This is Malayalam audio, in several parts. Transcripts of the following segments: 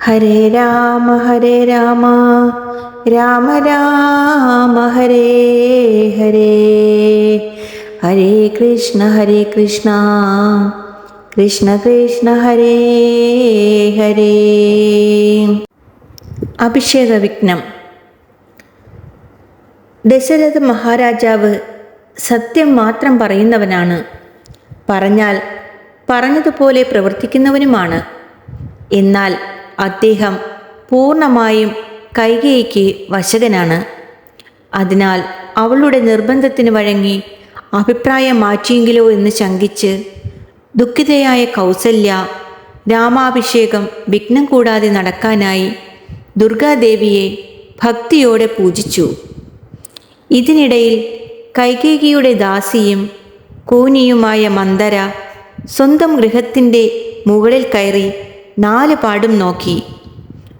ഹരേ രാമ ഹരേ രാമ. രാമ രാമ ഹരേ ഹരേ. ഹരേ കൃഷ്ണ ഹരേ കൃഷ്ണ. കൃഷ്ണ കൃഷ്ണ ഹരേ ഹരേ. അഭിഷേക വിഘ്നം. ദശരഥ മഹാരാജാവ് സത്യം മാത്രം പറയുന്നവനാണ്. പറഞ്ഞാൽ പറഞ്ഞതുപോലെ പ്രവർത്തിക്കുന്നവനുമാണ്. എന്നാൽ അദ്ദേഹം പൂർണമായും കൈകേയിക്ക് വശകനാണ് അതിനാൽ അവളുടെ നിർബന്ധത്തിന് വഴങ്ങി അഭിപ്രായം മാറ്റിയെങ്കിലോ എന്ന് ശങ്കിച്ച് ദുഃഖിതയായ കൗസല്യ രാമാഭിഷേകം വിഘ്നം കൂടാതെ നടക്കാനായി ദുർഗാദേവിയെ ഭക്തിയോടെ പൂജിച്ചു. ഇതിനിടയിൽ കൈകേകിയുടെ ദാസിയും കൂനിയുമായ മന്ദര സ്വന്തം ഗൃഹത്തിന്റെ മുകളിൽ കയറി നാല് പാടും നോക്കി.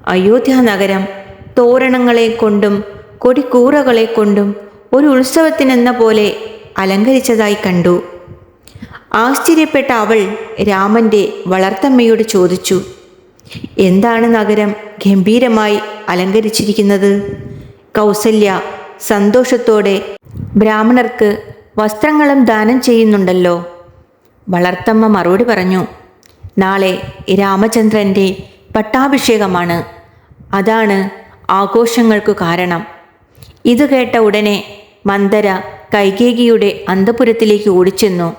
അയോധ്യ നഗരം തോരണങ്ങളെ കൊണ്ടും കൊടിക്കൂറകളെ കൊണ്ടും ഒരു ഉത്സവത്തിനെന്ന പോലെ അലങ്കരിച്ചതായി കണ്ടു. ആശ്ചര്യപ്പെട്ട അവൾ രാമന്റെ വളർത്തമ്മയോട് ചോദിച്ചു എന്താണ് നഗരം ഗംഭീരമായി അലങ്കരിച്ചിരിക്കുന്നത്? കൗസല്യ സന്തോഷത്തോടെ ബ്രാഹ്മണർക്ക് വസ്ത്രങ്ങളും ദാനം ചെയ്യുന്നുണ്ടല്ലോ. വളർത്തമ്മ മറുപടി പറഞ്ഞു നാളെ രാമചന്ദ്രന്റെ പട്ടാഭിഷേകമാണ്. അതാണ് ആഘോഷങ്ങൾക്കു കാരണം. ഇത് കേട്ട ഉടനെ മന്ദര കൈകേകിയുടെ അന്തപുരത്തിലേക്ക് ഓടിച്ചെന്നു.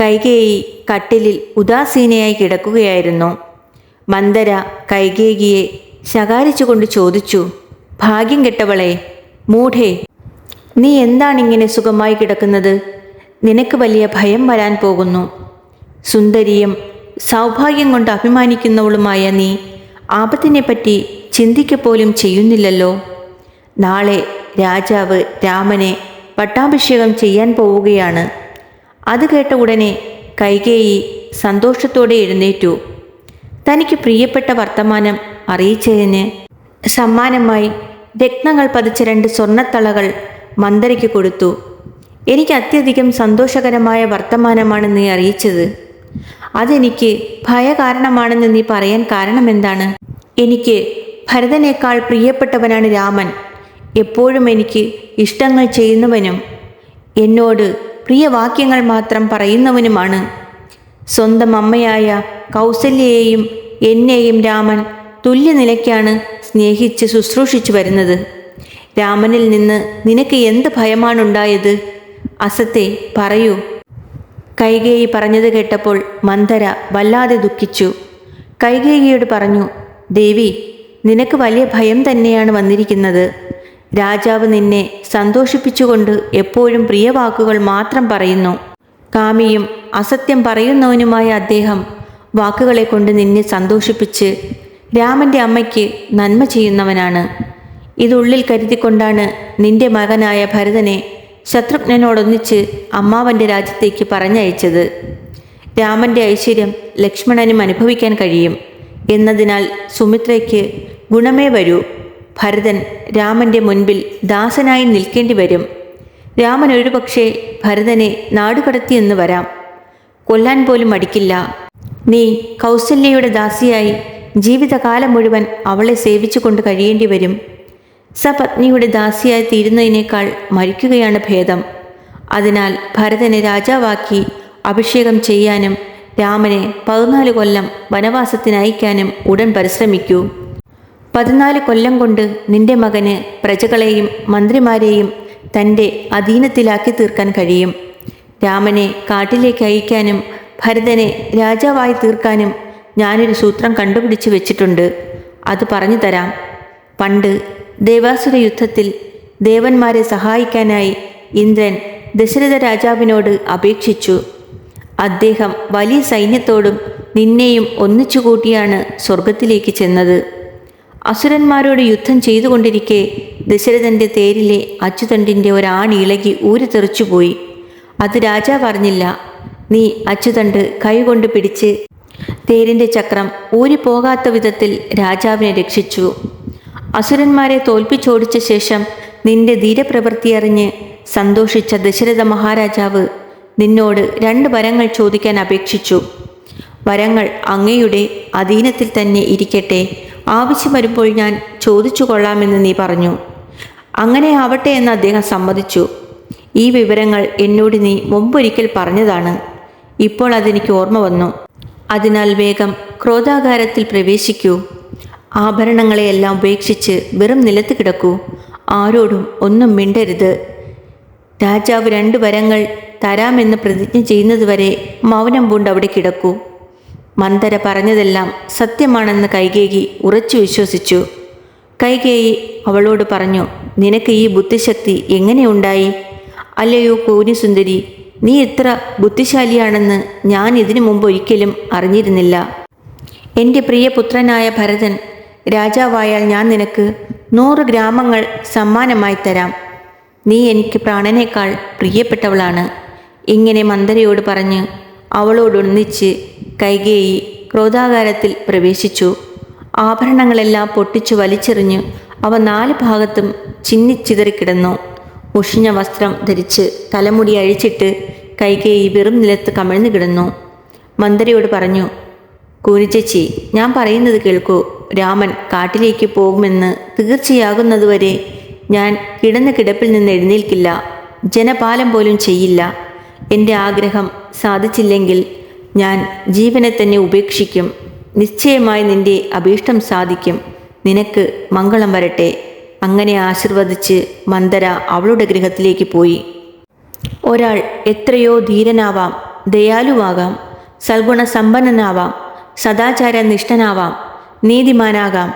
കൈകേയി കട്ടിലിൽ ഉദാസീനയായി കിടക്കുകയായിരുന്നു. മന്ദര കൈകേകിയെ ശകാരിച്ചുകൊണ്ട് ചോദിച്ചു ഭാഗ്യം കെട്ടവളെ മൂഢേ നീ എന്താണിങ്ങനെ സുഖമായി കിടക്കുന്നത്? നിനക്ക് വലിയ ഭയം വരാൻ പോകുന്നു. സുന്ദരിയും സൗഭാഗ്യം കൊണ്ട് അഭിമാനിക്കുന്നവളുമായ നീ ആപത്തിനെപ്പറ്റി ചിന്തിക്കപ്പോലും ചെയ്യുന്നില്ലല്ലോ. നാളെ രാജാവ് രാമനെ പട്ടാഭിഷേകം ചെയ്യാൻ പോവുകയാണ്. അത് കേട്ട ഉടനെ കൈകേയി സന്തോഷത്തോടെ എഴുന്നേറ്റു. തനിക്ക് പ്രിയപ്പെട്ട വർത്തമാനം അറിയിച്ചതിന് സമ്മാനമായി രത്നങ്ങൾ പതിച്ച രണ്ട് സ്വർണത്തളകൾ മന്ദരയ്ക്ക് കൊടുത്തു. എനിക്ക് അത്യധികം സന്തോഷകരമായ വർത്തമാനമാണ് നീ അറിയിച്ചത്. അതെനിക്ക് ഭയകാരണമാണെന്ന് നീ പറയാൻ കാരണം എന്താണ് എനിക്ക് ഭരതനേക്കാൾ പ്രിയപ്പെട്ടവനാണ് രാമൻ. എപ്പോഴും എനിക്ക് ഇഷ്ടങ്ങൾ ചെയ്യുന്നവനും എന്നോട് പ്രിയവാക്യങ്ങൾ മാത്രം പറയുന്നവനുമാണ്. സ്വന്തം അമ്മയായ കൗസല്യയെയും എന്നെയും രാമൻ തുല്യനിലയ്ക്കാണ് സ്നേഹിച്ച് ശുശ്രൂഷിച്ചു വരുന്നത്. രാമനിൽ നിന്ന് നിനക്ക് എന്ത് ഭയമാണുണ്ടായത്? അസത്തെ പറയൂ. കൈകേയി പറഞ്ഞത് കേട്ടപ്പോൾ മന്ദര വല്ലാതെ ദുഃഖിച്ചു. കൈകേയിയോട് പറഞ്ഞു ദേവി നിനക്ക് വലിയ ഭയം തന്നെയാണ് വന്നിരിക്കുന്നത്. രാജാവ് നിന്നെ സന്തോഷിപ്പിച്ചുകൊണ്ട് എപ്പോഴും പ്രിയവാക്കുകൾ മാത്രം പറയുന്നു. കാമിയും അസത്യം പറയുന്നവനുമായ അദ്ദേഹം വാക്കുകളെ കൊണ്ട് നിന്നെ സന്തോഷിപ്പിച്ച് രാമന്റെ അമ്മയ്ക്ക് നന്മ ചെയ്യുന്നവനാണ്. ഇതുള്ളിൽ കരുതിക്കൊണ്ടാണ് നിന്റെ മകനായ ഭരതനെ ശത്രുഘ്നനോടൊന്നിച്ച് അമ്മാവന്റെ രാജ്യത്തേക്ക് പറഞ്ഞയച്ചത് രാമന്റെ ഐശ്വര്യം ലക്ഷ്മണനും അനുഭവിക്കാൻ കഴിയും. എന്നതിനാൽ സുമിത്രയ്ക്ക് ഗുണമേ വരൂ. ഭരതൻ രാമന്റെ മുൻപിൽ ദാസനായി നിൽക്കേണ്ടി വരും. രാമൻ ഒരുപക്ഷെ ഭരതനെ നാടുകടത്തിയെന്ന് വരാം. കൊല്ലാൻ പോലും മടിക്കില്ല. നീ കൗസല്യയുടെ ദാസിയായി ജീവിതകാലം മുഴുവൻ അവളെ സേവിച്ചുകൊണ്ട് കഴിയേണ്ടി വരും. സപത്നിയുടെ ദാസിയായി തീരുന്നതിനേക്കാൾ മരിക്കുകയാണ് ഭേദം. അതിനാൽ ഭരതനെ രാജാവാക്കി അഭിഷേകം ചെയ്യാനും രാമനെ പതിനാല് കൊല്ലം വനവാസത്തിനയക്കാനും ഉടൻ പരിശ്രമിക്കൂ. പതിനാല് കൊല്ലം കൊണ്ട് നിന്റെ മകന് പ്രജകളെയും മന്ത്രിമാരെയും തന്റെ അധീനത്തിലാക്കി തീർക്കാൻ കഴിയും. രാമനെ കാട്ടിലേക്ക് അയക്കാനും ഭരതനെ രാജാവായി തീർക്കാനും ഞാനൊരു സൂത്രം കണ്ടുപിടിച്ച് വെച്ചിട്ടുണ്ട്. അത് പറഞ്ഞു തരാം. പണ്ട് ദേവാസുര യുദ്ധത്തിൽ ദേവന്മാരെ സഹായിക്കാനായി ഇന്ദ്രൻ ദശരഥ രാജാവിനോട് അപേക്ഷിച്ചു. അദ്ദേഹം വലിയ സൈന്യത്തോടും നിന്നെയും ഒന്നിച്ചു കൂട്ടിയാണ് സ്വർഗത്തിലേക്ക് ചെന്നത്. അസുരന്മാരോട് യുദ്ധം ചെയ്തുകൊണ്ടിരിക്കെ ദശരഥന്റെ തേരിലെ അച്ചുതണ്ടിന്റെ ഒരാണി ഇളകി ഊരിത്തെറിച്ചുപോയി അത് രാജാവ് അറിഞ്ഞില്ല നീ അച്ചുതണ്ട് കൈകൊണ്ട് പിടിച്ച് തേരിന്റെ ചക്രം ഊരിപ്പോകാത്ത വിധത്തിൽ രാജാവിനെ രക്ഷിച്ചു. അസുരന്മാരെ തോൽപ്പിച്ചോടിച്ച ശേഷം നിന്റെ ധീരപ്രവൃത്തി അറിഞ്ഞ് സന്തോഷിച്ച ദശരഥ മഹാരാജാവ് നിന്നോട് രണ്ട് വരങ്ങൾ ചോദിക്കാൻ അപേക്ഷിച്ചു. വരങ്ങൾ അങ്ങയുടെ അധീനത്തിൽ തന്നെ ഇരിക്കട്ടെ ആവശ്യം വരുമ്പോൾ ഞാൻ ചോദിച്ചു കൊള്ളാമെന്ന് നീ പറഞ്ഞു. അങ്ങനെ ആവട്ടെ എന്ന് അദ്ദേഹം സമ്മതിച്ചു. ഈ വിവരങ്ങൾ എന്നോട് നീ മുമ്പൊരിക്കൽ പറഞ്ഞതാണ്. ഇപ്പോൾ അതെനിക്ക് ഓർമ്മ വന്നു. അതിനാൽ വേഗം ക്രോധാകാരത്തിൽ പ്രവേശിക്കൂ. ആഭരണങ്ങളെയെല്ലാം ഉപേക്ഷിച്ച് വെറും നിലത്ത് കിടക്കൂ. ആരോടും ഒന്നും മിണ്ടരുത്. രാജാവ് രണ്ട് വരങ്ങൾ തരാമെന്ന് പ്രതിജ്ഞ ചെയ്യുന്നതുവരെ മൗനം പൂണ്ട് അവിടെ കിടക്കൂ. മന്ദര പറഞ്ഞതെല്ലാം സത്യമാണെന്ന് കൈകേയി ഉറച്ചു വിശ്വസിച്ചു. കൈകേയി അവളോട് പറഞ്ഞു നിനക്ക് ഈ ബുദ്ധിശക്തി എങ്ങനെയുണ്ടായി അല്ലയോ കോനിസുന്ദരി നീ ഇത്ര ബുദ്ധിശാലിയാണെന്ന് ഞാൻ ഇതിനു മുമ്പ് ഒരിക്കലും അറിഞ്ഞിരുന്നില്ല എന്റെ പ്രിയപുത്രനായ ഭരതൻ രാജാവായാൽ ഞാൻ നിനക്ക് നൂറ് ഗ്രാമങ്ങൾ സമ്മാനമായി തരാം. നീ എനിക്ക് പ്രാണനേക്കാൾ പ്രിയപ്പെട്ടവളാണ്. ഇങ്ങനെ മന്ദരയോട് പറഞ്ഞ് അവളോടൊന്നിച്ച് കൈകേയി ക്രോധാകാരത്തിൽ പ്രവേശിച്ചു. ആഭരണങ്ങളെല്ലാം പൊട്ടിച്ചു വലിച്ചെറിഞ്ഞ് അവ നാല് ഭാഗത്തും ചിന്നിച്ചിതറിക്കിടന്നു മുഷിഞ്ഞ വസ്ത്രം ധരിച്ച് തലമുടി അഴിച്ചിട്ട് കൈകേയി വെറും നിലത്ത് കമിഴ്ന്നു കിടന്നു. മന്ദരയോട് പറഞ്ഞു കൂനിച്ചേച്ചി ഞാൻ പറയുന്നത് കേൾക്കൂ. രാമൻ കാട്ടിലേക്ക് പോകുമെന്ന് തീർച്ചയാകുന്നതുവരെ ഞാൻ കിടന്ന കിടപ്പിൽ നിന്ന് എഴുന്നേൽക്കില്ല. ജനപാലം പോലും ചെയ്യില്ല. എന്റെ ആഗ്രഹം സാധിച്ചില്ലെങ്കിൽ ഞാൻ ജീവനെ തന്നെ ഉപേക്ഷിക്കും. നിശ്ചയമായി നിന്റെ അഭീഷ്ടം സാധിക്കും. നിനക്ക് മംഗളം വരട്ടെ. അങ്ങനെ ആശീർവദിച്ച് മന്ദര അവളുടെ ഗൃഹത്തിലേക്ക് പോയി. ഒരാൾ എത്രയോ ധീരനാവാം ദയാലുവാകാം സൽഗുണസമ്പന്നനാവാം സദാചാര നിഷ്ഠനാവാം നീതിമാനാകാം.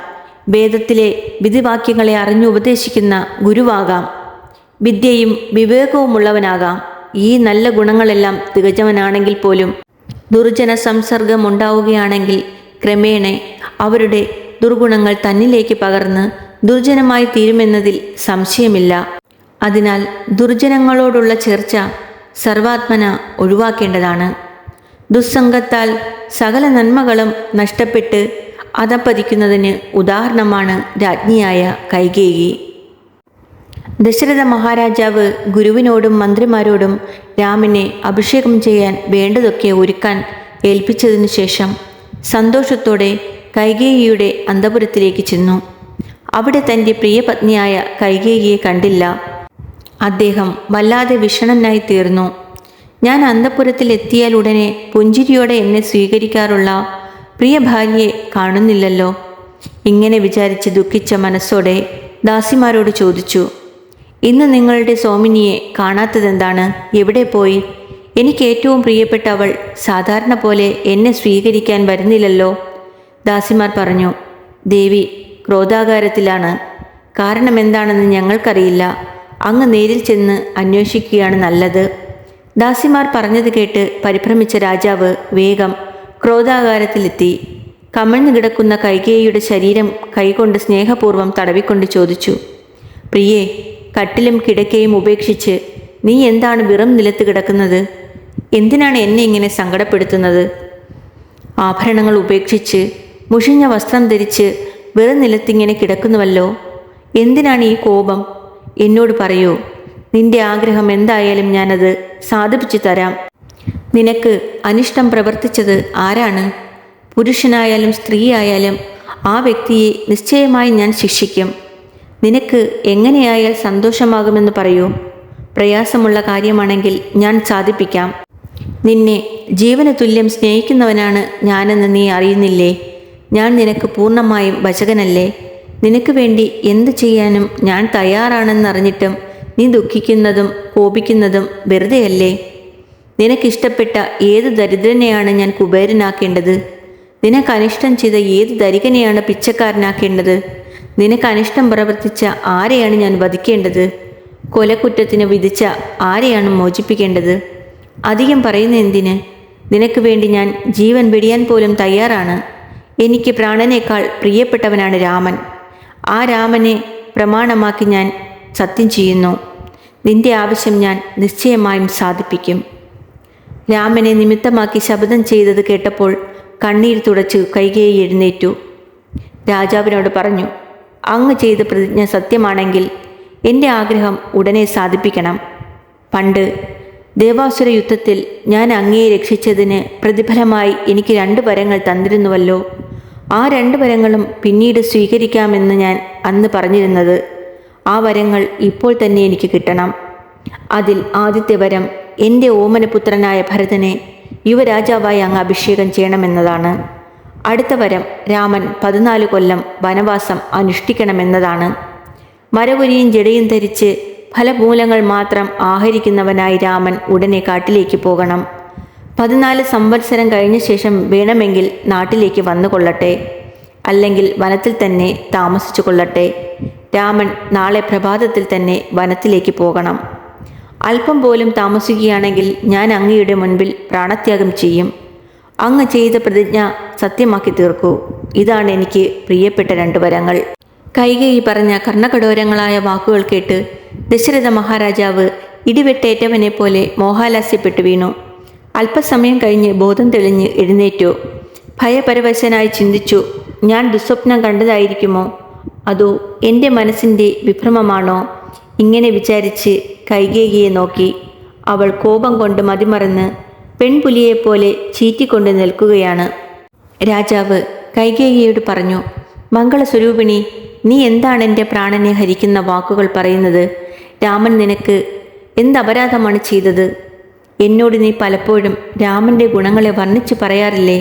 വേദത്തിലെ വിധിവാക്യങ്ങളെ അറിഞ്ഞു ഉപദേശിക്കുന്ന ഗുരുവാകാം. വിദ്യയും വിവേകവുമുള്ളവനാകാം. ഈ നല്ല ഗുണങ്ങളെല്ലാം തികച്ചവനാണെങ്കിൽ പോലും ദുർജന സംസർഗം ഉണ്ടാവുകയാണെങ്കിൽ ക്രമേണ അവരുടെ ദുർഗുണങ്ങൾ തന്നിലേക്ക് പകർന്ന് ദുർജനമായി തീരുമെന്നതിൽ സംശയമില്ല. അതിനാൽ ദുർജനങ്ങളോടുള്ള ചേർച്ച സർവാത്മന ഒഴിവാക്കേണ്ടതാണ്. ദുസ്സംഗത്താൽ സകല നന്മകളും നഷ്ടപ്പെട്ട് അധപ്പതിക്കുന്നതിന് ഉദാഹരണമാണ് രാജ്ഞിയായ കൈകേയി. ദശരഥ മഹാരാജാവ് ഗുരുവിനോടും മന്ത്രിമാരോടും രാമനെ അഭിഷേകം ചെയ്യാൻ വേണ്ടതൊക്കെ ഒരുക്കാൻ ഏൽപ്പിച്ചതിനു ശേഷം സന്തോഷത്തോടെ കൈകേയിയുടെ അന്തപുരത്തിലേക്ക് ചെന്നു. അവിടെ തന്റെ പ്രിയപത്നിയായ കൈകേയിയെ കണ്ടില്ല. അദ്ദേഹം വല്ലാതെ വിഷണനായി തീർന്നു. ഞാൻ അന്തപുരത്തിൽ എത്തിയാൽ ഉടനെ പുഞ്ചിരിയോടെ എന്നെ സ്വീകരിക്കാറുള്ള പ്രിയ ഭാര്യയെ കാണുന്നില്ലല്ലോ. ഇങ്ങനെ വിചാരിച്ച് ദുഃഖിച്ച മനസ്സോടെ ദാസിമാരോട് ചോദിച്ചു ഇന്ന് നിങ്ങളുടെ സോമിനിയെ കാണാത്തതെന്താണ്? എവിടെ പോയി? എനിക്ക് ഏറ്റവും പ്രിയപ്പെട്ട അവൾ സാധാരണ പോലെ എന്നെ സ്വീകരിക്കാൻ വരുന്നില്ലല്ലോ. ദാസിമാർ പറഞ്ഞു ദേവി ക്രോധാകാരത്തിലാണ്. കാരണം എന്താണെന്ന് ഞങ്ങൾക്കറിയില്ല. അങ്ങ് നേരിൽ ചെന്ന് അന്വേഷിക്കുകയാണ് നല്ലത്. ദാസിമാർ പറഞ്ഞത് കേട്ട് പരിഭ്രമിച്ച രാജാവ് വേഗം ക്രോധാകാരത്തിലെത്തി. കമഴ്ന്നു കിടക്കുന്ന കൈകേയിയുടെ ശരീരം കൈകൊണ്ട് സ്നേഹപൂർവം തടവിക്കൊണ്ട് ചോദിച്ചു പ്രിയേ കട്ടിലും കിടക്കയും ഉപേക്ഷിച്ച് നീ എന്താണ് വിറം നിലത്ത് കിടക്കുന്നത്? എന്തിനാണ് എന്നെ ഇങ്ങനെ സങ്കടപ്പെടുത്തുന്നത്? ആഭരണങ്ങൾ ഉപേക്ഷിച്ച് മുഷിഞ്ഞ വസ്ത്രം ധരിച്ച് വെറും നിലത്തിങ്ങനെ കിടക്കുന്നുവല്ലോ. എന്തിനാണ് ഈ കോപം? എന്നോട് പറയൂ നിന്റെ ആഗ്രഹം എന്തായാലും ഞാനത് സാധിപ്പിച്ചു തരാം. നിനക്ക് അനിഷ്ടം പ്രവർത്തിച്ചത് ആരാണ്? പുരുഷനായാലും സ്ത്രീയായാലും ആ വ്യക്തിയെ നിശ്ചയമായി ഞാൻ ശിക്ഷിക്കും. നിനക്ക് എങ്ങനെയായാൽ സന്തോഷമാകുമെന്ന് പറയൂ. പ്രയാസമുള്ള കാര്യമാണെങ്കിൽ ഞാൻ സാധിപ്പിക്കാം നിന്നെ ജീവന് തുല്യം സ്നേഹിക്കുന്നവനാണ് ഞാനെന്ന് നീ അറിയുന്നില്ലേ? ഞാൻ നിനക്ക് പൂർണമായും വചകനല്ലേ? നിനക്ക് വേണ്ടി എന്ത് ചെയ്യാനും ഞാൻ തയ്യാറാണെന്നറിഞ്ഞിട്ടും നീ ദുഃഖിക്കുന്നതും കോപിക്കുന്നതും വെറുതെയല്ലേ? നിനക്കിഷ്ടപ്പെട്ട ഏത് ദരിദ്രനെയാണ് ഞാൻ കുബേരനാക്കേണ്ടത്? നിനക്ക് അനിഷ്ടം ചെയ്ത ഏത് ധരികനെയാണ് പിച്ചക്കാരനാക്കേണ്ടത്? നിനക്ക് അനിഷ്ടം പ്രവർത്തിച്ച ആരെയാണ് ഞാൻ വധിക്കേണ്ടത്? കൊലക്കുറ്റത്തിന് വിധിച്ച ആരെയാണ് മോചിപ്പിക്കേണ്ടത്? അധികം പറയുന്ന എന്തിന്? നിനക്ക് വേണ്ടി ഞാൻ ജീവൻ വെടിയാൻ പോലും തയ്യാറാണ്. എനിക്ക് പ്രാണനേക്കാൾ പ്രിയപ്പെട്ടവനാണ് രാമൻ. ആ രാമനെ പ്രമാണമാക്കി ഞാൻ സത്യം ചെയ്യുന്നു. നിന്റെ ആവശ്യം ഞാൻ നിശ്ചയമായും സാധിപ്പിക്കും. രാമനെ നിമിത്തമാക്കി ശബ്ദം ചെയ്തത് കേട്ടപ്പോൾ കണ്ണീർ തുടച്ച് കൈകേയി എഴുന്നേറ്റു. രാജാവിനോട് പറഞ്ഞു അങ്ങ് ചെയ്ത പ്രതിജ്ഞ സത്യമാണെങ്കിൽ എന്റെ ആഗ്രഹം ഉടനെ സാധിപ്പിക്കണം. പണ്ട് ദേവാസുര യുദ്ധത്തിൽ ഞാൻ അങ്ങയെ രക്ഷിച്ചതിന് പ്രതിഫലമായി എനിക്ക് രണ്ട് വരങ്ങൾ തന്നിരുന്നുവല്ലോ. ആ രണ്ട് വരങ്ങളും പിന്നീട് സ്വീകരിക്കാമെന്ന് ഞാൻ അന്ന് പറഞ്ഞിരുന്നത്. ആ വരങ്ങൾ ഇപ്പോൾ തന്നെ എനിക്ക് കിട്ടണം. അതിൽ ആദ്യത്തെ വരം എന്റെ ഓമനപുത്രനായ ഭരതനെ യുവരാജാവായി അങ്ങ് അഭിഷേകം ചെയ്യണമെന്നതാണ്. അടുത്ത വരം രാമൻ പതിനാല് കൊല്ലം വനവാസം അനുഷ്ഠിക്കണമെന്നതാണ്. മരപുരിയും ജടയും ധരിച്ച് ഫലമൂലങ്ങൾ മാത്രം ആഹരിക്കുന്നവനായി രാമൻ ഉടനെ കാട്ടിലേക്ക് പോകണം. പതിനാല് സംവത്സരം കഴിഞ്ഞ ശേഷം വേണമെങ്കിൽ നാട്ടിലേക്ക് വന്നു കൊള്ളട്ടെ. അല്ലെങ്കിൽ വനത്തിൽ തന്നെ താമസിച്ചു കൊള്ളട്ടെ. രാമൻ നാളെ പ്രഭാതത്തിൽ തന്നെ വനത്തിലേക്ക് പോകണം. അല്പം പോലും താമസിക്കുകയാണെങ്കിൽ ഞാൻ അങ്ങയുടെ മുൻപിൽ പ്രാണത്യാഗം ചെയ്യും. അങ്ങ് ചെയ്ത പ്രതിജ്ഞ സത്യമാക്കി തീർക്കൂ. ഇതാണ് എനിക്ക് പ്രിയപ്പെട്ട രണ്ടു വരങ്ങൾ. കൈകൈ പറഞ്ഞ കർണകടോരങ്ങളായ വാക്കുകൾ കേട്ട് ദശരഥ മഹാരാജാവ് ഇടിവെട്ടേറ്റവനെ പോലെ മോഹാലാസ്യപ്പെട്ടു വീണു. അല്പസമയം കഴിഞ്ഞ് ബോധം തെളിഞ്ഞ് എഴുന്നേറ്റു. ഭയപരവശനായി ചിന്തിച്ചു ഞാൻ ദുസ്വപ്നം കണ്ടതായിരിക്കുമോ? അതോ എന്റെ മനസ്സിന്റെ വിഭ്രമമാണോ? ഇങ്ങനെ വിചാരിച്ച് കൈകേകിയെ നോക്കി അവൾ കോപം കൊണ്ട് മതിമറന്ന് പെൺപുലിയെപ്പോലെ ചീറ്റിക്കൊണ്ട് നിൽക്കുകയാണ്. രാജാവ് കൈകേകിയോട് പറഞ്ഞു മംഗളസ്വരൂപിണി നീ എന്താണ് എന്റെ പ്രാണനെ ഹരിക്കുന്ന വാക്കുകൾ പറയുന്നത്? രാമൻ നിനക്ക് എന്തപരാധമാണ് ചെയ്തത്? എന്നോട് നീ പലപ്പോഴും രാമന്റെ ഗുണങ്ങളെ വർണിച്ച് പറയാറില്ലേ?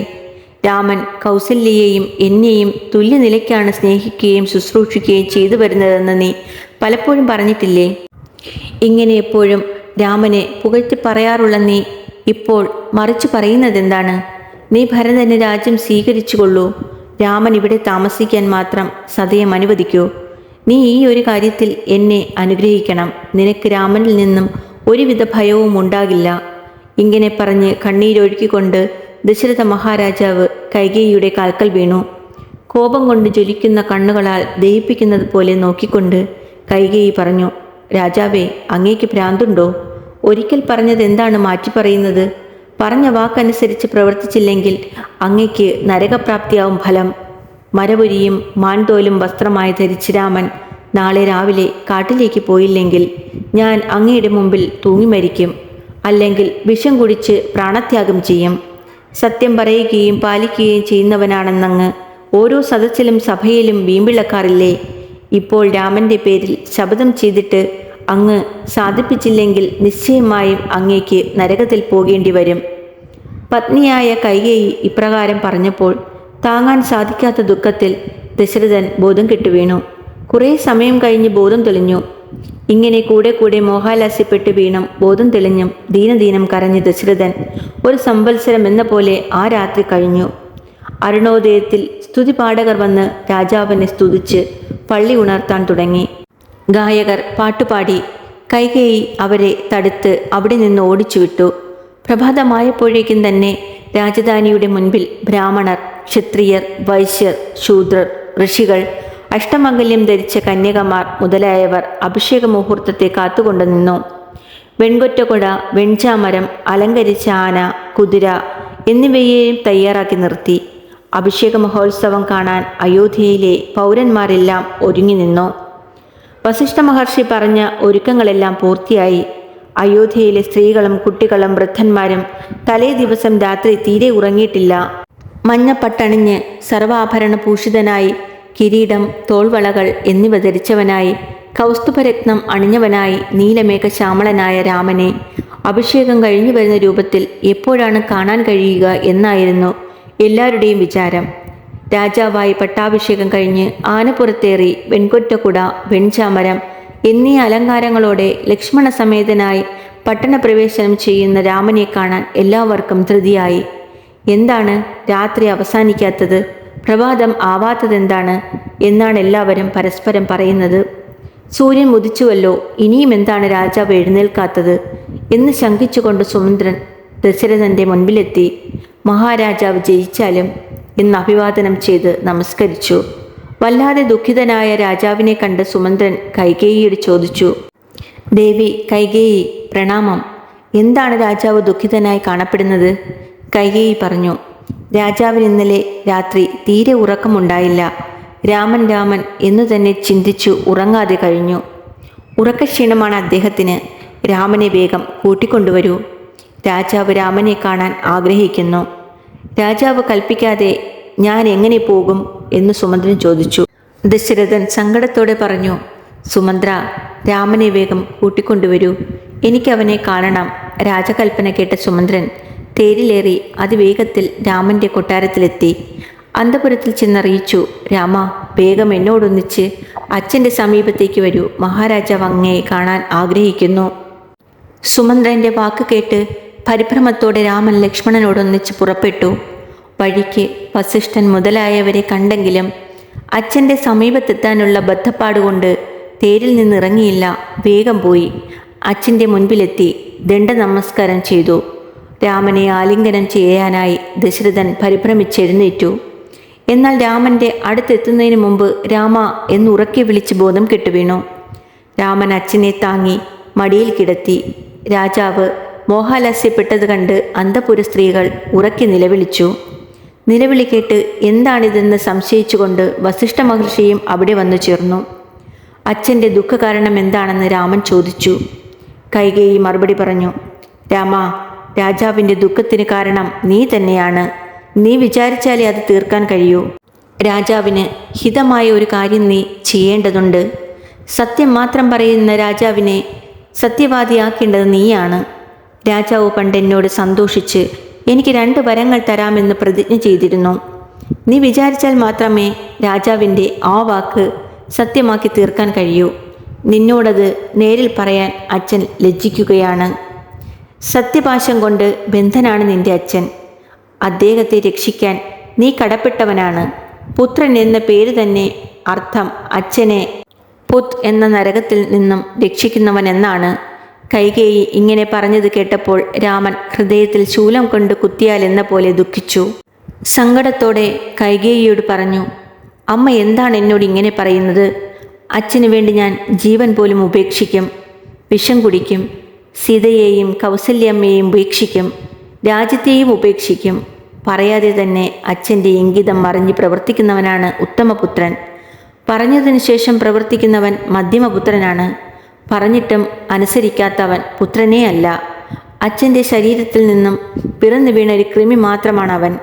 രാമൻ കൗസല്യയെയും എന്നെയും തുല്യനിലയ്ക്കാണ് സ്നേഹിക്കുകയും ശുശ്രൂഷിക്കുകയും ചെയ്തു വരുന്നതെന്ന് നീ പലപ്പോഴും പറഞ്ഞിട്ടില്ലേ? ഇങ്ങനെ എപ്പോഴും രാമനെ പുകഴ്ത്തി പറയാറുള്ള നീ ഇപ്പോൾ മറിച്ചു പറയുന്നതെന്താണ്? നീ ഭരതന് രാജ്യം സ്വീകരിച്ചുകൊള്ളൂ. രാമൻ ഇവിടെ താമസിക്കാൻ മാത്രം സതയം അനുവദിക്കൂ. നീ ഈ ഒരു കാര്യത്തിൽ എന്നെ അനുഗ്രഹിക്കണം. നിനക്ക് രാമനിൽ നിന്നും ഒരുവിധ ഭയവും ഉണ്ടാകില്ല. ഇങ്ങനെ പറഞ്ഞ് കണ്ണീരൊഴുക്കിക്കൊണ്ട് ദശരഥ മഹാരാജാവ് കൈകേയിയുടെ കാൽക്കൽ വീണു. കോപം കൊണ്ട് ജ്വലിക്കുന്ന കണ്ണുകളാൽ ദയിപ്പിക്കുന്നത് പോലെ നോക്കിക്കൊണ്ട് കൈകേയി പറഞ്ഞു രാജാവേ അങ്ങേക്ക് ഭ്രാന്തുണ്ടോ? ഒരിക്കൽ പറഞ്ഞത് എന്താണ് മാറ്റി പറയുന്നത് പറഞ്ഞ വാക്കനുസരിച്ച് പ്രവർത്തിച്ചില്ലെങ്കിൽ അങ്ങയ്ക്ക് നരകപ്രാപ്തിയാവും ഫലം. മരപുരിയും മാൻതോലും വസ്ത്രമായി ധരിച്ച് രാമൻ നാളെ രാവിലെ കാട്ടിലേക്ക് പോയില്ലെങ്കിൽ ഞാൻ അങ്ങയുടെ മുമ്പിൽ തൂങ്ങി മരിക്കും. അല്ലെങ്കിൽ വിഷം കുടിച്ച് പ്രാണത്യാഗം ചെയ്യും. സത്യം പറയുകയും പാലിക്കുകയും ചെയ്യുന്നവനാണെന്നങ്ങ് ഓരോ സദസ്സിലും സഭയിലും വീമ്പിളക്കാറില്ലേ? ഇപ്പോൾ രാമന്റെ പേരിൽ ശപഥം ചെയ്തിട്ട് അങ്ങ് സാധിപ്പിച്ചില്ലെങ്കിൽ നിശ്ചയമായും അങ്ങേക്ക് നരകത്തിൽ പോകേണ്ടി വരും. പത്നിയായ കൈകേയി ഇപ്രകാരം പറഞ്ഞപ്പോൾ താങ്ങാൻ സാധിക്കാത്ത ദുഃഖത്തിൽ ദശരഥൻ ബോധം കെട്ടുവീണു കുറേ സമയം കഴിഞ്ഞ് ബോധം തെളിഞ്ഞു. ഇങ്ങനെ കൂടെ കൂടെ മോഹാലാസ്യപ്പെട്ട് വീണും ബോധം തെളിഞ്ഞും ദീനദീനം കരഞ്ഞ് ദശരഥൻ ഒരു സംവത്സരം എന്ന പോലെ ആ രാത്രി കഴിഞ്ഞു. അരുണോദയത്തിൽ സ്തുതിപാഠകർ വന്ന് രാജാവിനെ സ്തുതിച്ച് പള്ളി ഉണർത്താൻ തുടങ്ങി. ഗായകർ പാട്ടുപാടി കൈകേയി അവരെ തടുത്ത് അവിടെ നിന്ന് ഓടിച്ചു വിട്ടു പ്രഭാതമായപ്പോഴേക്കും തന്നെ രാജധാനിയുടെ മുൻപിൽ ബ്രാഹ്മണർ ക്ഷത്രിയർ വൈശ്യർ ശൂദ്രർ ഋഷികൾ അഷ്ടമംഗല്യം ധരിച്ച കന്യകമാർ മുതലായവർ അഭിഷേക മുഹൂർത്തത്തെ കാത്തുകൊണ്ടു നിന്നു. വെൺകൊറ്റക്കൊട വെൺചാമരം അലങ്കരിച്ച ആന കുതിര എന്നിവയെയും തയ്യാറാക്കി നിർത്തി. അഭിഷേക മഹോത്സവം കാണാൻ അയോധ്യയിലെ പൗരന്മാരെല്ലാം ഒരുങ്ങി നിന്നു. വസിഷ്ഠ മഹർഷി പറഞ്ഞ ഒരുക്കങ്ങളെല്ലാം പൂർത്തിയായി. അയോധ്യയിലെ സ്ത്രീകളും കുട്ടികളും വൃദ്ധന്മാരും തലേ ദിവസം രാത്രി തീരെ ഉറങ്ങിയിട്ടില്ല. മഞ്ഞപ്പട്ടണിഞ്ഞ് സർവാഭരണ പൂഷിതനായി കിരീടം തോൾവളകൾ എന്നിവ ധരിച്ചവനായി കൗസ്തുഭരത്നം അണിഞ്ഞവനായി നീലമേഘ ശ്യാമളനായ രാമനെ അഭിഷേകം കഴിഞ്ഞു വരുന്ന രൂപത്തിൽ എപ്പോഴാണ് കാണാൻ കഴിയുക എന്നായിരുന്നു എല്ലാവരുടെയും വിചാരം. രാജാവായി പട്ടാഭിഷേകം കഴിഞ്ഞ് ആനപ്പുറത്തേറി വെൺകൊറ്റക്കുട വെൺചാമരം എന്നീ അലങ്കാരങ്ങളോടെ ലക്ഷ്മണ സമേതനായി പട്ടണപ്രവേശനം ചെയ്യുന്ന രാമനെ കാണാൻ എല്ലാവർക്കും ധൃതിയായി. എന്താണ് രാത്രി അവസാനിക്കാത്തത്? പ്രഭാതം ആവാത്തതെന്താണ് എന്നാണ് എല്ലാവരും പരസ്പരം പറയുന്നത്. സൂര്യൻ ഉദിച്ചുവല്ലോ ഇനിയും എന്താണ് രാജാവ് എഴുന്നേൽക്കാത്തത്? എന്ന് ശങ്കിച്ചുകൊണ്ട് സുമന്ദ്രൻ ദശരഥന്റെ മുൻപിലെത്തി. മഹാരാജാവ് ജയിച്ചാലും എന്ന് അഭിവാദനം ചെയ്ത് നമസ്കരിച്ചു. വല്ലാതെ ദുഃഖിതനായ രാജാവിനെ കണ്ട് സുമന്ത്രൻ കൈകേയിയോട് ചോദിച്ചു ദേവി കൈകേയി പ്രണാമം. എന്താണ് രാജാവ് ദുഃഖിതനായി കാണപ്പെടുന്നത്? കൈകേയി പറഞ്ഞു രാജാവിന് ഇന്നലെ രാത്രി തീരെ ഉറക്കമുണ്ടായില്ല. രാമൻ രാമൻ എന്നു തന്നെ ചിന്തിച്ചു ഉറങ്ങാതെ കഴിഞ്ഞു. ഉറക്കക്ഷീണമാണ് അദ്ദേഹത്തിന്. രാമനെ വേഗം കൂട്ടിക്കൊണ്ടുവരൂ. രാജാവ് രാമനെ കാണാൻ ആഗ്രഹിക്കുന്നു. രാജാവ് കൽപ്പിക്കാതെ ഞാൻ എങ്ങനെ പോകും എന്ന് സുമന്ത്രൻ ചോദിച്ചു. ദശരഥൻ സങ്കടത്തോടെ പറഞ്ഞു സുമന്ത്ര രാമനെ വേഗം കൂട്ടിക്കൊണ്ടുവരൂ. എനിക്കവനെ കാണണം. രാജകൽപ്പന കേട്ട സുമന്ത്രൻ തേരിലേറി അതിവേഗത്തിൽ രാമന്റെ കൊട്ടാരത്തിലെത്തി. അന്തപുരത്തിൽ ചെന്നറിയിച്ചു രാമ വേഗം എന്നോടൊന്നിച്ച് അച്ഛന്റെ സമീപത്തേക്ക് വരൂ. മഹാരാജാവ് അങ്ങയെ കാണാൻ ആഗ്രഹിക്കുന്നു. സുമന്ത്രന്റെ വാക്ക് കേട്ട് പരിഭ്രമത്തോടെ രാമൻ ലക്ഷ്മണനോടൊന്നിച്ച് പുറപ്പെട്ടു. വഴിക്ക് വസിഷ്ഠൻ മുതലായവരെ കണ്ടെങ്കിലും അച്ഛന്റെ സമീപത്തെത്താനുള്ള ബദ്ധപ്പാടുകൊണ്ട് തേരിൽ നിന്നിറങ്ങിയില്ല. വേഗം പോയി. അച്ഛന്റെ മുൻപിലെത്തി ദണ്ഡ നമസ്കാരം ചെയ്തു. രാമനെ ആലിംഗനം ചെയ്യാനായി ദശരഥൻ പരിഭ്രമിച്ചെഴുന്നേറ്റു. എന്നാൽ രാമന്റെ അടുത്തെത്തുന്നതിന് മുമ്പ് രാമ എന്നുറക്കെ വിളിച്ച് ബോധം കെട്ടുവീണു. രാമൻ അച്ഛനെ താങ്ങി മടിയിൽ കിടത്തി. രാജാവ് മോഹാലസ്യപ്പെട്ടത് കണ്ട് അന്തപുര സ്ത്രീകൾ ഉറക്കി നിലവിളിച്ചു. നിലവിളി കേട്ട് എന്താണിതെന്ന് സംശയിച്ചുകൊണ്ട് വസിഷ്ഠ മഹർഷിയും അവിടെ വന്നു ചേർന്നു. അച്ഛന്റെ ദുഃഖകാരണം എന്താണെന്ന് രാമൻ ചോദിച്ചു. കൈകേയി മറുപടി പറഞ്ഞു രാമ രാജാവിന്റെ ദുഃഖത്തിന് കാരണം നീ തന്നെയാണ്. നീ വിചാരിച്ചാലേ അത് തീർക്കാൻ കഴിയൂ. രാജാവിന് ഹിതമായ ഒരു കാര്യം നീ ചെയ്യേണ്ടതുണ്ട്. സത്യം മാത്രം പറയുന്ന രാജാവിനെ സത്യവാദിയാക്കേണ്ടത് നീയാണ്. രാജാവ് പണ്ട് എന്നോട് സന്തോഷിച്ച് എനിക്ക് രണ്ട് വരങ്ങൾ തരാമെന്ന് പ്രതിജ്ഞ ചെയ്തിരുന്നു. നീ വിചാരിച്ചാൽ മാത്രമേ രാജാവിന്റെ ആ വാക്ക് സത്യമാക്കി തീർക്കാൻ കഴിയൂ. നിന്നോടത് നേരിൽ പറയാൻ അച്ഛൻ ലജ്ജിക്കുകയാണ്. സത്യപാശം കൊണ്ട് ബന്ധനാണ് നിന്റെ അച്ഛൻ. അദ്ദേഹത്തെ രക്ഷിക്കാൻ നീ കടപ്പെട്ടവനാണ്. പുത്രൻ എന്ന പേര് തന്നെ അർത്ഥം അച്ഛനെ പുത് എന്ന നരകത്തിൽ നിന്നും രക്ഷിക്കുന്നവൻ എന്നാണ് കൈകേയി ഇങ്ങനെ പറഞ്ഞത് കേട്ടപ്പോൾ രാമൻ ഹൃദയത്തിൽ ശൂലം കൊണ്ട് കുത്തിയാലെന്ന പോലെ ദുഃഖിച്ചു. സങ്കടത്തോടെ കൈകേയിയോട് പറഞ്ഞു അമ്മ എന്താണ് എന്നോട് ഇങ്ങനെ പറയുന്നത്? അച്ഛനു വേണ്ടി ഞാൻ ജീവൻ പോലും ഉപേക്ഷിക്കും വിഷം കുടിക്കും സീതയെയും കൗസല്യമ്മയെയും ഉപേക്ഷിക്കും രാജ്യത്തെയും ഉപേക്ഷിക്കും. പറയാതെ തന്നെ അച്ഛന്റെ ഇംഗിതം മറിഞ്ഞ് പ്രവർത്തിക്കുന്നവനാണ് ഉത്തമപുത്രൻ. പറഞ്ഞതിനു ശേഷം പ്രവർത്തിക്കുന്നവൻ മധ്യമപുത്രനാണ്. പറഞ്ഞിട്ടും അനുസരിക്കാത്തവൻ പുത്രനേ അല്ല അച്ഛന്റെ ശരീരത്തിൽ നിന്നും പിറന്നു വീണ ഒരു കൃമി മാത്രമാണ് അവൻ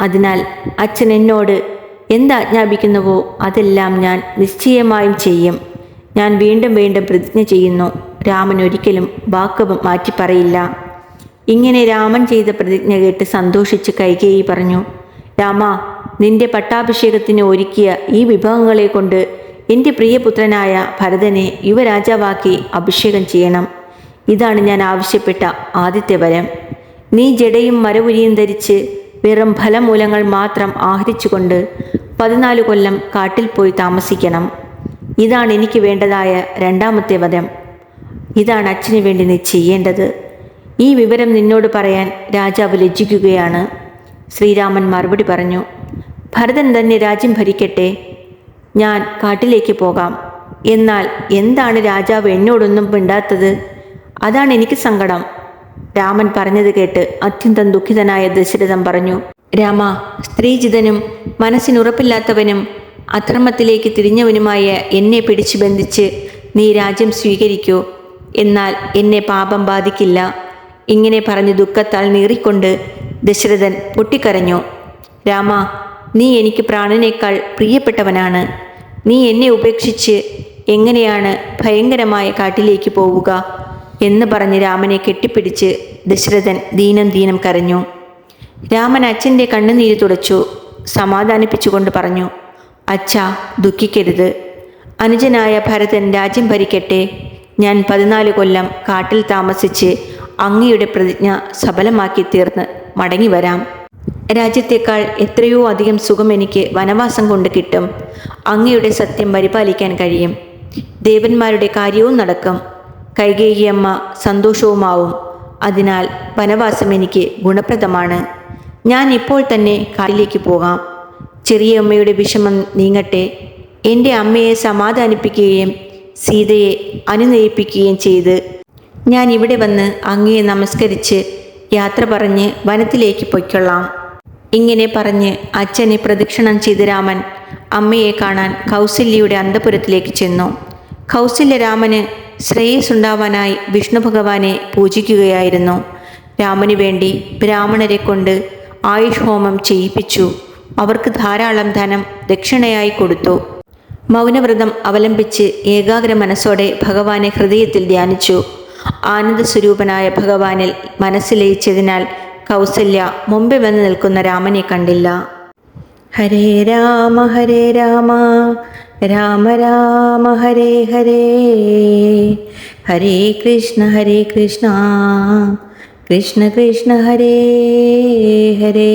അതിനാൽ അച്ഛൻ എന്നോട് എന്താജ്ഞാപിക്കുന്നുവോ അതെല്ലാം ഞാൻ നിശ്ചയമായും ചെയ്യും. ഞാൻ വീണ്ടും വീണ്ടും പ്രതിജ്ഞ ചെയ്യുന്നു. രാമൻ ഒരിക്കലും വാക്ക് മാറ്റി പറയില്ല. ഇങ്ങനെ രാമൻ ചെയ്ത പ്രതിജ്ഞ കേട്ട് സന്തോഷിച്ച് കൈകേയി പറഞ്ഞു രാമ നിന്റെ പട്ടാഭിഷേകത്തിന് ഒരുക്കിയ ഈ വിഭവങ്ങളെ കൊണ്ട് എന്റെ പ്രിയപുത്രനായ ഭരതനെ യുവരാജാവാക്കി അഭിഷേകം ചെയ്യണം. ഇതാണ് ഞാൻ ആവശ്യപ്പെട്ട ആദ്യത്തെ വരം. നീ ജടയും മരവുരിയും ധരിച്ച് വെറും ഫലമൂലങ്ങൾ മാത്രം ആഹരിച്ചുകൊണ്ട് പതിനാല് കൊല്ലം കാട്ടിൽ പോയി താമസിക്കണം. ഇതാണ് എനിക്ക് വേണ്ടതായ രണ്ടാമത്തെ വരം. ഇതാണ് അച്ഛന് വേണ്ടി നീ ചെയ്യേണ്ടത്. ഈ വിവരം നിന്നോട് പറയാൻ രാജാവ് ലജ്ജിക്കുകയാണ്. ശ്രീരാമൻ മറുപടി പറഞ്ഞു ഭരതൻ തന്നെ രാജ്യം ഭരിക്കട്ടെ. ഞാൻ കാട്ടിലേക്ക് പോകാം. എന്നാൽ എന്താണ് രാജാവ് എന്നോടൊന്നും മിണ്ടാത്തത്? അതാണ് എനിക്ക് സങ്കടം. രാമൻ പറഞ്ഞത് കേട്ട് അത്യന്തം ദുഃഖിതനായ ദശരഥൻ പറഞ്ഞു രാമ സ്ത്രീജിതനും മനസ്സിനുറപ്പില്ലാത്തവനും അധർമ്മത്തിലേക്ക് തിരിഞ്ഞവനുമായ എന്നെ പിടിച്ചു ബന്ധിച്ച് നീ രാജ്യം സ്വീകരിക്കൂ. എന്നാൽ എന്നെ പാപം ബാധിക്കില്ല. ഇങ്ങനെ പറഞ്ഞ് ദുഃഖത്താൽ നീറിക്കൊണ്ട് ദശരഥൻ പൊട്ടിക്കരഞ്ഞു. രാമ നീ എനിക്ക് പ്രാണനേക്കാൾ പ്രിയപ്പെട്ടവനാണ്. നീ എന്നെ ഉപേക്ഷിച്ച് എങ്ങനെയാണ് ഭയങ്കരമായ കാട്ടിലേക്ക് പോവുക? എന്ന് പറഞ്ഞ് രാമനെ കെട്ടിപ്പിടിച്ച് ദശരഥൻ ദീനം ദീനം കരഞ്ഞു. രാമൻ അച്ഛന്റെ കണ്ണുനീര് തുടച്ചു സമാധാനിപ്പിച്ചുകൊണ്ട് പറഞ്ഞു അച്ഛ ദുഃഖിക്കരുത്. അനുജനായ ഭരതൻ രാജ്യം ഭരിക്കട്ടെ. ഞാൻ പതിനാല് കൊല്ലം കാട്ടിൽ താമസിച്ച് അങ്ങയുടെ പ്രതിജ്ഞ സഫലമാക്കി തീർന്ന് മടങ്ങി വരാം രാജ്യത്തേക്കാൾ എത്രയോ അധികം സുഖം എനിക്ക് വനവാസം കൊണ്ട് കിട്ടും. അങ്ങയുടെ സത്യം പരിപാലിക്കാൻ കഴിയും. ദേവന്മാരുടെ കാര്യവും നടക്കും. കൈകേയിയമ്മ സന്തോഷവുമാവും. അതിനാൽ വനവാസം എനിക്ക് ഗുണപ്രദമാണ്. ഞാൻ ഇപ്പോൾ തന്നെ കാലിലേക്ക് പോകാം. ചെറിയ അമ്മയുടെ വിഷമം നീങ്ങട്ടെ. എന്റെ അമ്മയെ സമാധാനിപ്പിക്കുകയും സീതയെ അനുനയിപ്പിക്കുകയും ചെയ്ത് ഞാൻ ഇവിടെ വന്ന് അങ്ങയെ നമസ്കരിച്ച് യാത്ര പറഞ്ഞ് വനത്തിലേക്ക് പൊയ്ക്കൊള്ളാം. ഇങ്ങനെ പറഞ്ഞ് അച്ഛനെ പ്രദക്ഷിണം ചെയ്ത് രാമൻ അമ്മയെ കാണാൻ കൗസല്യയുടെ അന്തപുരത്തിലേക്ക് ചെന്നു. കൗസല്യ രാമന് ശ്രേയസ് ശ്രേയസ്സുണ്ടാവാനായി വിഷ്ണു ഭഗവാനെ പൂജിക്കുകയായിരുന്നു. രാമന് വേണ്ടി ബ്രാഹ്മണരെ കൊണ്ട് ആയുഷ് ഹോമം ചെയ്യിപ്പിച്ചു. അവർക്ക് ധാരാളം ധനം ദക്ഷിണയായി കൊടുത്തു. മൗനവ്രതം അവലംബിച്ച് ഏകാഗ്ര മനസ്സോടെ ഭഗവാനെ ഹൃദയത്തിൽ ധ്യാനിച്ചു. ആനന്ദസ്വരൂപനായ ഭഗവാനിൽ മനസ്സിലയിച്ചതിനാൽ കൗസല്യ മുമ്പിൽ വന്ന് നിൽക്കുന്ന രാമനെ കണ്ടില്ല. ഹരേ രാമ ഹരേ രാമ രാമ രാമ ഹരേ ഹരേ. ഹരേ കൃഷ്ണ ഹരേ കൃഷ്ണ കൃഷ്ണ കൃഷ്ണ ഹരേ ഹരേ.